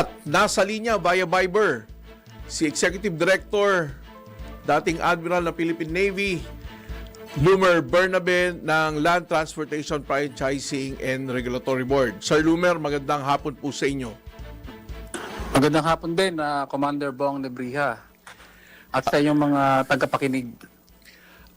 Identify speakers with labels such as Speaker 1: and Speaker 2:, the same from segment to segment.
Speaker 1: At nasa linya via Viber si Executive Director, dating Admiral ng Philippine Navy, Lumer Bernabe ng Land Transportation Franchising and Regulatory Board. Sir Lumer, magandang hapon po sa inyo.
Speaker 2: Magandang hapon din, na Commander Bong Nebriha. At sa inyong mga tagapakinig.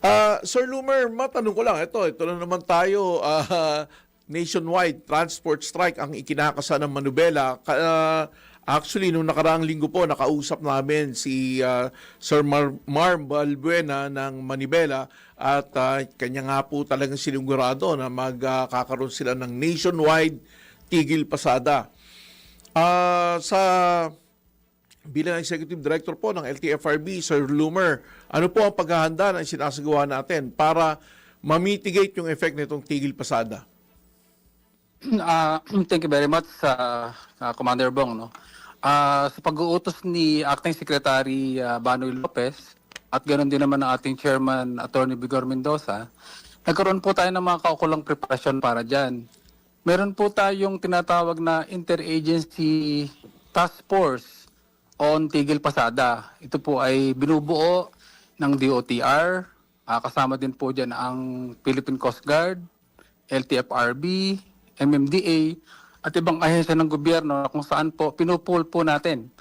Speaker 1: Ah, Sir Lumer, matanong ko lang, ito, ito na naman tayo, ah, nationwide transport strike ang ikinakasa ng Manubela. Ah, actually, nung nakaraang linggo po, nakausap namin si ah, Sir Mar, Mar Balbuena ng Manibela at ah, kanya nga po talagang sinigurado na magkakaroon sila ng nationwide tigil pasada. Ah, sa bilang Executive Director po ng LTFRB, Sir Lumer, ano po ang paghahanda na sinasagawa natin para ma-mitigate yung effect nitong tigil pasada?
Speaker 2: Ah, thank you very much sa Commander Bong. No? Ah, sa pag-uutos ni Acting Secretary ah, Banoy Lopez at ganoon din naman ng ating Chairman Attorney Vigor Mendoza, nagkaroon po tayo ng mga kaukulang preparasyon para dyan. Meron po tayong tinatawag na Interagency Task Force on Tigil Pasada. Ito po ay binubuo ng DOTR, ah, kasama din po dyan ang Philippine Coast Guard, LTFRB, MMDA, at ibang ahensya ng gobyerno kung saan po pinupul po natin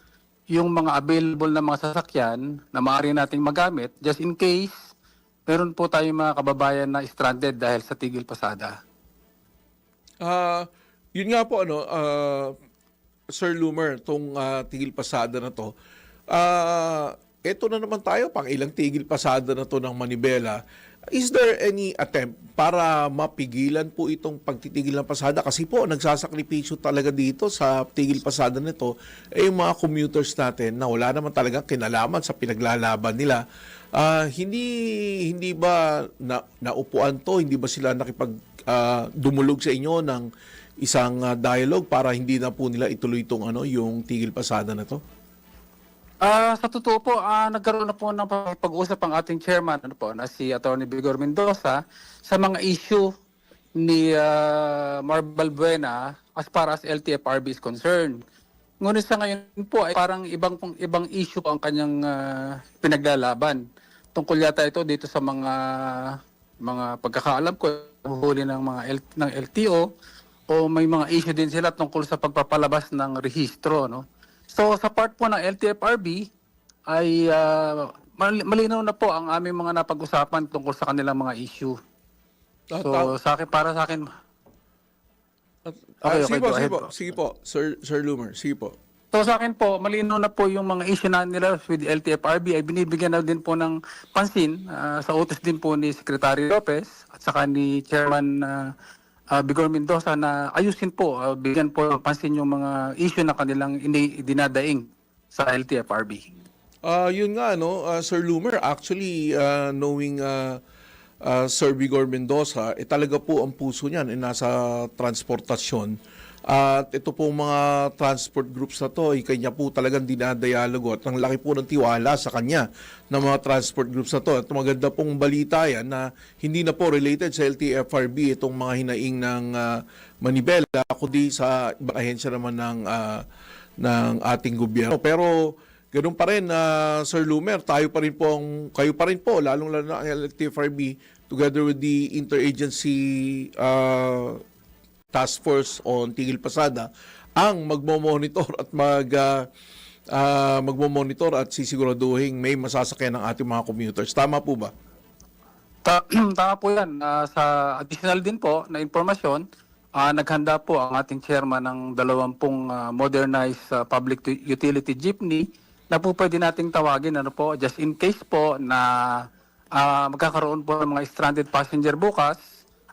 Speaker 2: yung mga available na mga sasakyan na maaari nating magamit just in case meron po tayong mga kababayan na stranded dahil sa tigil pasada.
Speaker 1: Ah, yun nga po ano, ah, Sir Lumer, tong ah, tigil pasada na to. Ah, eto na naman tayo pang ilang tigil pasada na to ng Manibela. Is there any attempt para mapigilan po itong pagtitigil ng pasada? Kasi po, nagsasakripisyo talaga dito sa tigil pasada nito eh, yung mga commuters natin na wala naman talaga kinalaman sa pinaglalaban nila. Ah, hindi hindi ba na, naupuan to? Hindi ba sila nakipag ah, dumulog sa inyo ng isang ah, dialogue para hindi na po nila ituloy itong ano, yung tigil pasada na to?
Speaker 2: Ah, sa totoo po, ah, nagkaroon na po ng pag-uusap ang ating chairman, ano po, na si Attorney Vigor Mendoza sa mga issue ni ah, Marbal Buena as far as LTFRB is concerned. Ngunit sa ngayon po ay parang ibang ibang issue po ang kanyang ah, pinaglalaban. Tungkol yata ito dito sa mga mga pagkakaalam ko huli ng mga L, ng LTO o may mga issue din sila tungkol sa pagpapalabas ng rehistro, no? So sa part po ng LTFRB ay mal- malinaw na po ang aming mga napag-usapan tungkol sa kanilang mga issue. So sa akin para sa akin
Speaker 1: Ah,
Speaker 2: Okay,
Speaker 1: sige
Speaker 2: okay,
Speaker 1: po, sige po, sige po, Sir, Sir Lumer, sige po.
Speaker 2: So sa akin po, malinaw na po yung mga issue na nila with LTFRB ay binibigyan na din po ng pansin ah, sa utos din po ni Secretary Lopez at saka ni Chairman uh, Bigor Mendoza na ayusin po, ah, bigyan po pansin yung mga issue na kanilang ini- dinadaing sa LTFRB.
Speaker 1: Ah, yun nga no, ah, Sir Lumer, actually ah, knowing ah, ah, Sir Vigor Mendoza, eh talaga po ang puso niyan ay nasa transportasyon. At ito po mga transport groups na to, eh, kanya po talagang dinadialogo at ang laki po ng tiwala sa kanya ng mga transport groups na to. At maganda pong balita yan na hindi na po related sa LTFRB itong mga hinaing ng ah, Manibela, kundi sa ibang ahensya naman ng, ah, ng ating gobyerno. Pero Ganun pa rin, ah, Sir Lumer, tayo pa rin po, ang- kayo pa rin po, lalong-lalo na ang LTFRB, together with the Interagency ah, Task Force on Tigil Pasada, ang magmo-monitor at mag ah, ah, magmo-monitor at sisiguraduhin may masasakyan ng ating mga commuters. Tama po ba?
Speaker 2: Ta- tama po yan. Ah, sa additional din po na informasyon, ah, naghanda po ang ating chairman ng dalawampung ah, modernized ah, public utility jeepney na po pwede nating tawagin ano po, just in case po na ah, magkakaroon po ng mga stranded passenger bukas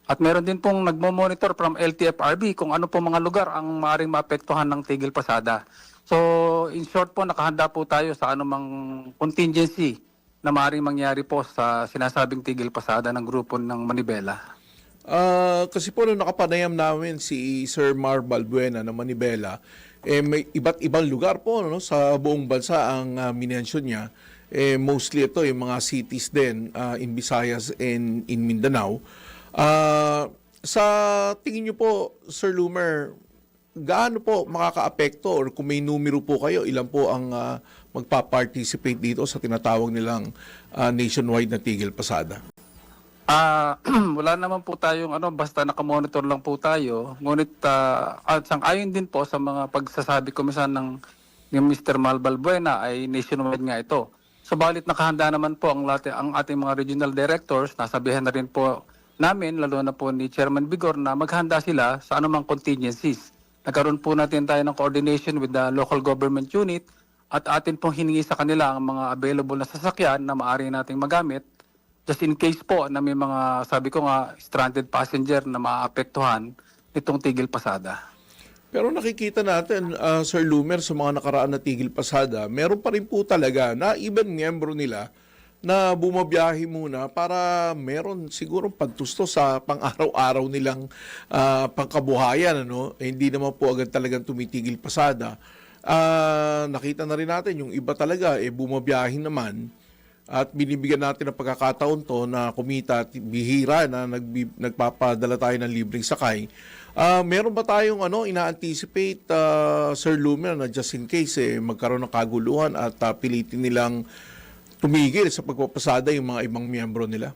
Speaker 2: at meron din pong nagmo-monitor from LTFRB kung ano po mga lugar ang maaaring maapektuhan ng tigil pasada. So, in short po, nakahanda po tayo sa anumang contingency na maaaring mangyari po sa sinasabing tigil pasada ng grupo ng Manibela.
Speaker 1: Ah, kasi po nung nakapanayam namin si Sir Mar Balbuena ng Manibela, eh, may iba't ibang lugar po no, sa buong bansa ang uh, minensyon niya. Eh, mostly ito yung mga cities din ah, in Visayas and in Mindanao. Ah, sa tingin niyo po, Sir Lumer, gaano po makakaapekto or kung may numero po kayo, ilan po ang ah, magpa-participate dito sa tinatawag nilang ah, nationwide na tigil pasada?
Speaker 2: Ah, wala naman po tayong ano basta nakamonitor lang po tayo. Ngunit ah, at sang-ayon din po sa mga pagsasabi ko minsan ng ni Mr. Malbal Buena ay nationwide nga ito. Subalit nakahanda naman po ang, lati, ang ating mga regional directors, nasabihan na rin po namin, lalo na po ni Chairman Bigor, na maghanda sila sa anumang contingencies. Nagkaroon po natin tayo ng coordination with the local government unit at atin pong hiningi sa kanila ang mga available na sasakyan na maaari nating magamit just in case po na may mga, sabi ko nga, stranded passenger na maapektuhan nitong tigil pasada.
Speaker 1: Pero nakikita natin, ah, Sir Lumer, sa mga nakaraan na tigil pasada, meron pa rin po talaga na even miyembro nila na bumabiyahe muna para meron siguro pagtusto sa pang-araw-araw nilang ah, pangkabuhayan. Ano? Eh, hindi naman po agad talagang tumitigil pasada. Ah, nakita na rin natin yung iba talaga, eh, bumabiyahe naman at binibigyan natin ng pagkakataon to na kumita at bihira na nagbi, nagpapadala tayo ng libreng sakay. Ah, meron ba tayong ano ina-anticipate ah, Sir Lumer na just in case eh, magkaroon ng kaguluhan at ah, pilitin nilang tumigil sa pagpapasada yung mga ibang miyembro nila?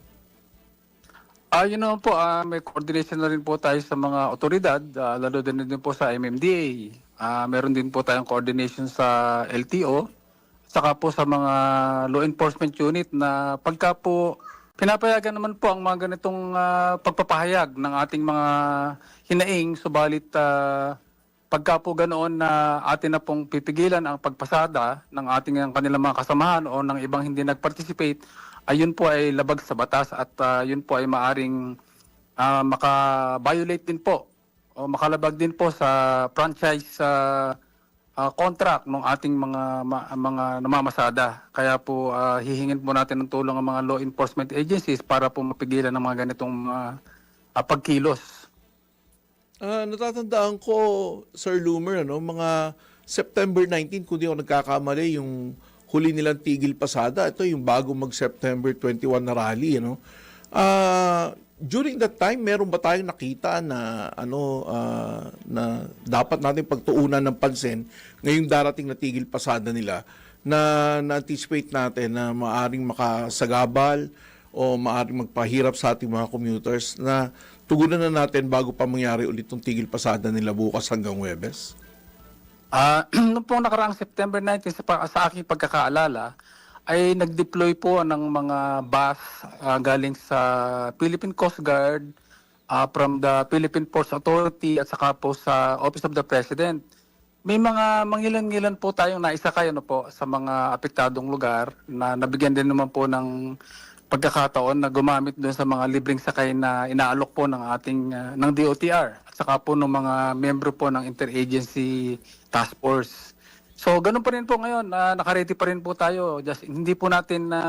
Speaker 2: Ah, yun naman po, ah, may coordination na rin po tayo sa mga otoridad, ah, lalo din din po sa MMDA. Ah, meron din po tayong coordination sa LTO, saka po sa mga law enforcement unit na pagka po pinapayagan naman po ang mga ganitong ah, pagpapahayag ng ating mga hinaing, subalit ah, pagka po ganoon na atin na pong pipigilan ang pagpasada ng ating ang kanilang mga kasamahan o ng ibang hindi nag-participate, ayun po ay labag sa batas at ah, yun po ay maaring ah, maka-violate din po o makalabag din po sa franchise ah, ah, contract ng ating mga ma- mga namamasada. Kaya po ah, hihingin po natin ng tulong ang mga law enforcement agencies para po mapigilan ng mga ganitong mga ah, pagkilos.
Speaker 1: Ah, natatandaan ko, Sir Lumer, ano, mga September 19, kung di ako nagkakamali, yung huli nilang tigil pasada, ito yung bago mag-September 21 na rally. Ano? Ah, during that time, meron ba tayong nakita na ano ah, na dapat natin pagtuunan ng pansin ngayong darating na tigil pasada nila na na-anticipate natin na maaring makasagabal o maaring magpahirap sa ating mga commuters na tugunan na natin bago pa mangyari ulit yung tigil pasada nila bukas hanggang Webes?
Speaker 2: Ah, noong pong nakaraang September 19 sa, sa aking pagkakaalala ay nag-deploy po ng mga bus ah, galing sa Philippine Coast Guard ah, from the Philippine Ports Authority at saka po sa Office of the President. May mga mangilan-ngilan po tayong naisakay ano po sa mga apektadong lugar na nabigyan din naman po ng pagkakataon na gumamit doon sa mga libreng sakay na inaalok po ng ating ah, ng DOTR at saka po ng mga membro po ng Interagency Task Force. So ganun pa rin po ngayon, na nakaredy pa rin po tayo. Just hindi po natin na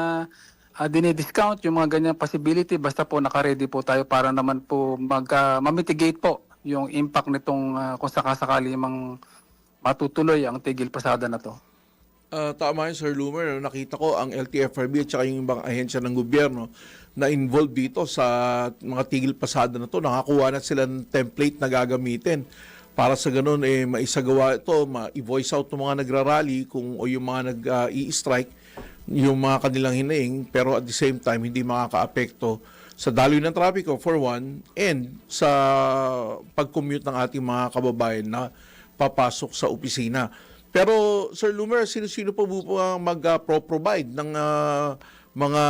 Speaker 2: uh, dinidiscount yung mga ganyang possibility basta po nakaredy po tayo para naman po mag ah, ma-mitigate po yung impact nitong ah, kung sakasakali mang matutuloy ang tigil pasada na to.
Speaker 1: Ah, tama yun, Sir Lumer. Nakita ko ang LTFRB at saka yung ibang ahensya ng gobyerno na involved dito sa mga tigil pasada na to. Nakakuha na sila ng template na gagamitin para sa ganun eh maisagawa ito, ma-voice out ng mga nagrarally kung o yung mga nag-i-strike yung mga kanilang hinaing pero at the same time hindi makakaapekto sa daloy ng trapiko for one and sa pag-commute ng ating mga kababayan na papasok sa opisina. Pero Sir Lumer, sino-sino po po ang mag-provide ng ah, mga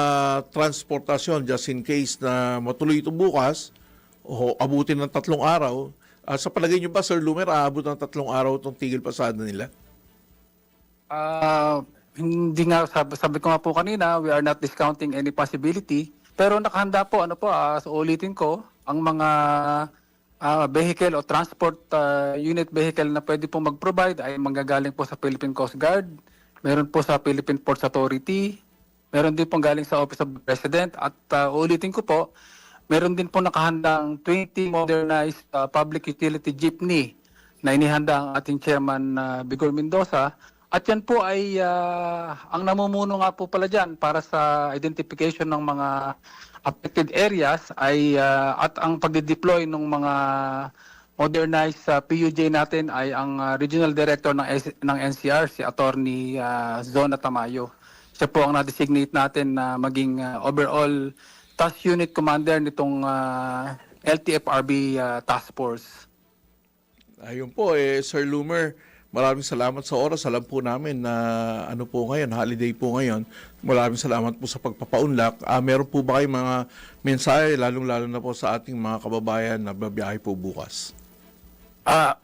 Speaker 1: transportasyon just in case na matuloy ito bukas o abutin ng tatlong araw? Ah, sa palagay niyo ba, Sir Lumer, aabot ng tatlong araw itong tigil pasada nila?
Speaker 2: Ah, hindi nga sabi, sabi ko nga po kanina, we are not discounting any possibility. Pero nakahanda po ano po, ah, so ulitin ko, ang mga ah, vehicle o transport ah, unit vehicle na pwede po mag-provide ay manggagaling po sa Philippine Coast Guard, meron po sa Philippine Ports Authority, meron din po galing sa Office of the President at ah, ulitin ko po, meron din po nakahandang 20 modernized ah, public utility jeepney na inihanda ang ating chairman na Bigor Mendoza. At yan po ay ah, ang namumuno nga po pala dyan para sa identification ng mga affected areas ay ah, at ang pagde-deploy ng mga modernized sa PUJ natin ay ang ah, Regional Director ng, S- ng NCR, si Attorney ah, Zona Tamayo. Siya po ang na-designate natin na maging ah, overall Task Unit Commander nitong ah, LTFRB ah, Task Force.
Speaker 1: Ayun po, eh, Sir Loomer, maraming salamat sa oras. Alam po namin na ano po ngayon, holiday po ngayon. Maraming salamat po sa pagpapaunlak. Ah, meron po ba kayong mga mensahe, lalong-lalo na po sa ating mga kababayan na babiyahe po bukas?
Speaker 2: Uh,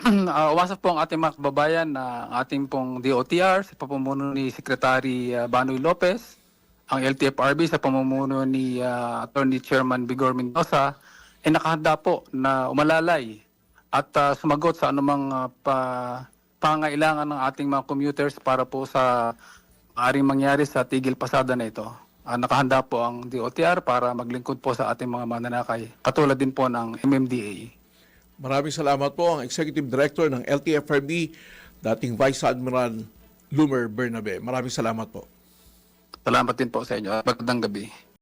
Speaker 2: umasap po ang ating mga kababayan na ang ating pong DOTR sa pamumuno ni Secretary ah, Banoy Lopez, ang LTFRB sa pamumuno ni ah, Attorney Chairman Bigor Mendoza ay nakahanda po na umalalay at ah, sumagot sa anumang ah, pa, pangailangan ng ating mga commuters para po sa maaring mangyari sa tigil pasada na ito. Ah, nakahanda po ang DOTR para maglingkod po sa ating mga mananakay, katulad din po ng MMDA.
Speaker 1: Maraming salamat po ang Executive Director ng LTFRB, dating Vice Admiral Loomer Bernabe. Maraming salamat po.
Speaker 2: Salamat din po sa inyo magandang gabi.